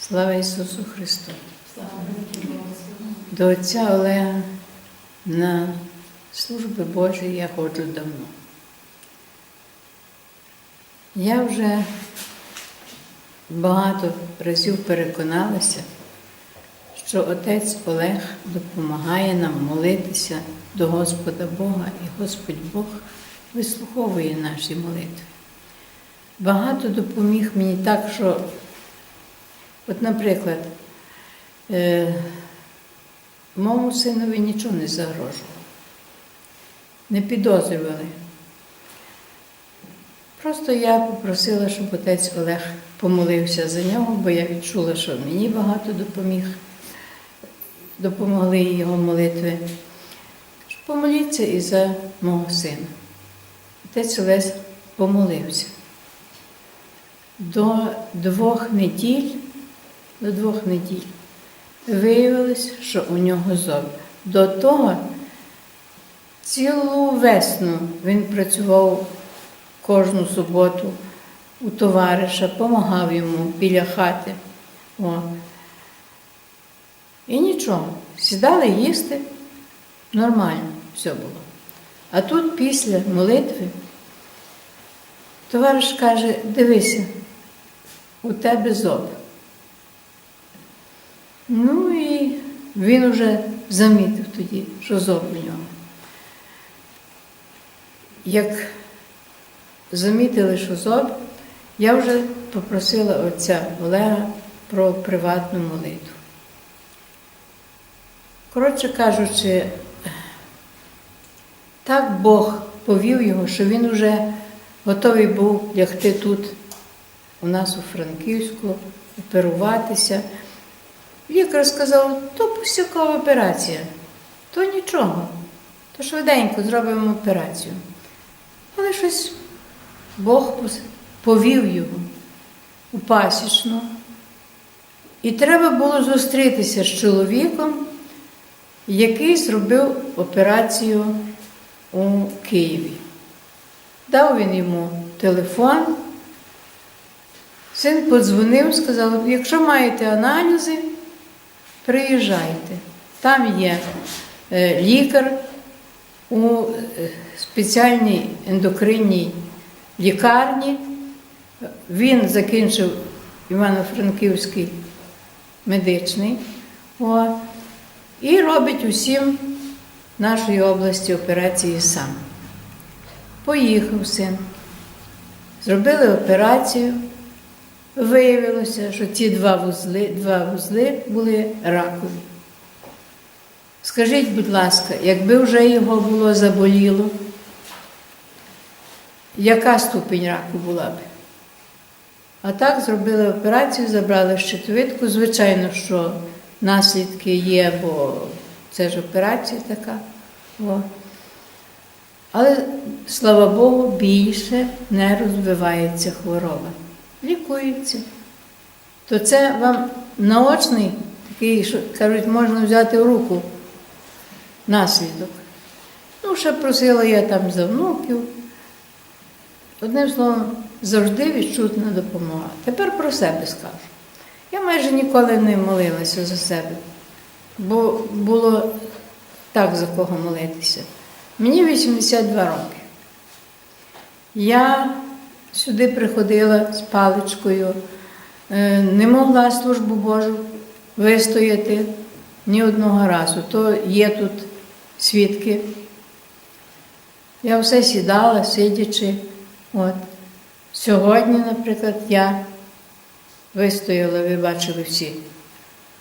Слава Ісусу Христу! До Отця Олега на служби Божі я ходжу давно. Я вже багато разів переконалася, що отець Олег допомагає нам молитися до Господа Бога, і Господь Бог вислуховує наші молитви. Багато допоміг мені так, що, от, наприклад, е, моєму синові нічого не загрожувало, не підозрювали. Просто я попросила, щоб отець Олег помолився за нього, бо я відчула, що мені багато допоміг, допомогли його молитви. Помоліться і за мого сина. Отець Олесь помолився. До двох неділь, до двох неділь виявилось, що у нього зоб. До того цілу весну він працював кожну суботу у товариша, допомагав йому біля хати. О. І нічого. Сідали їсти, нормально все було. А тут після молитви товариш каже, дивися, у тебе зоб. Ну і він вже замітив тоді, що зоб у нього. Як замітили, що зоб, я вже попросила отця Олега про приватну молитву. Коротше кажучи, так Бог повів його, що він вже готовий був лягти тут, у нас у Франківську, оперуватися. Лікар сказав, то пустякова операція, то нічого, то швиденько зробимо операцію. Але щось Бог повів його у пасічну. І треба було зустрітися з чоловіком, який зробив операцію у Києві. Дав він йому телефон. Син подзвонив, сказав, якщо маєте аналізи, приїжджайте. Там є е, лікар у е, спеціальній ендокринній лікарні. Він закінчив Івано-Франківський медичний о, і робить усім нашої області операції сам. Поїхав син, зробили операцію. Виявилося, що ті два вузли, два вузли були ракові. Скажіть, будь ласка, якби вже його було заболіло, яка ступінь раку була б? А так зробили операцію, забрали щитовидку. Звичайно, що наслідки є, бо це ж операція така. О. Але, слава Богу, більше не розвивається хвороба. Лікується. То це вам наочний, такий, що кажуть, можна взяти в руку наслідок. Ну, ще просила я там за внуків. Одним словом, завжди відчутна допомога. Тепер про себе скажу. Я майже ніколи не молилася за себе, бо було так за кого молитися. Мені 82 роки. Я сюди приходила з паличкою, е, не могла службу Божу вистояти ні одного разу. То є тут свідки. Я все сідала, сидячи. От. Сьогодні, наприклад, я вистояла, ви бачили всі,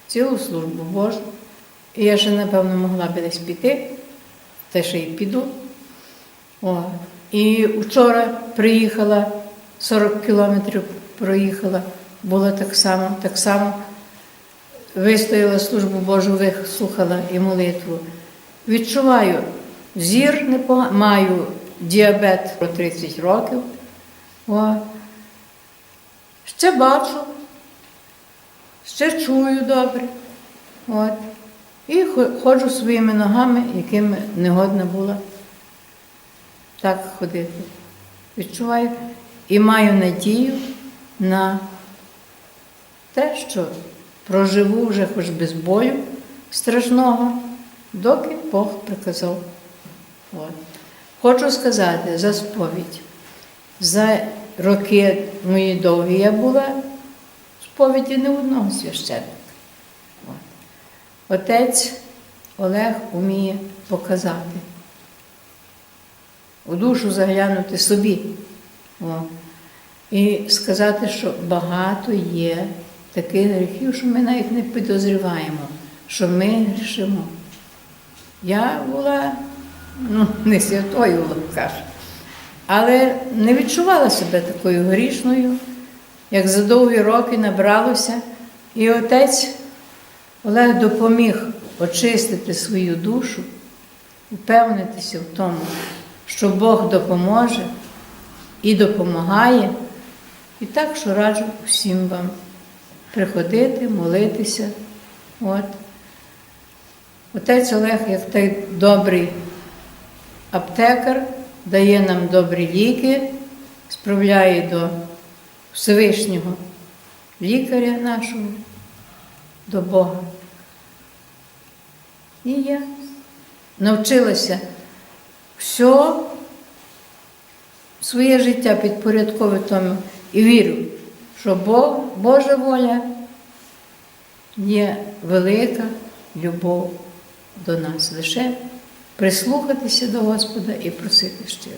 цілу службу Божу. І я ще, напевно, могла би десь піти, те ще й піду. О. І вчора приїхала, 40 кілометрів проїхала, було так само, так само. Вистояла службу Божу, вислухала і молитву. Відчуваю, зір непоганий, маю діабет про 30 років. О. Ще бачу, ще чую добре. От. І ходжу своїми ногами, якими негодна була так ходити. Відчуваю і маю надію на те, що проживу вже хоч без болю страшного, доки Бог приказав. От. Хочу сказати за сповідь. За роки мої довгі я була в сповіді не одного священника. От. Отець Олег уміє показати, у душу заглянути собі. О. І сказати, що багато є таких гріхів, що ми навіть не підозріваємо, що ми грішимо. Я була ну, не святою, в але не відчувала себе такою грішною, як за довгі роки набралося. І отець Олег допоміг очистити свою душу, упевнитися в тому, що Бог допоможе і допомагає. І так, що раджу всім вам приходити, молитися. От. Отець Олег, як той добрий аптекар, дає нам добрі ліки, справляє до Всевишнього лікаря нашого, до Бога. І я навчилася все своє життя підпорядковую тому і вірю, що Бог, Божа воля є велика любов до нас. Лише прислухатися до Господа і просити щиро.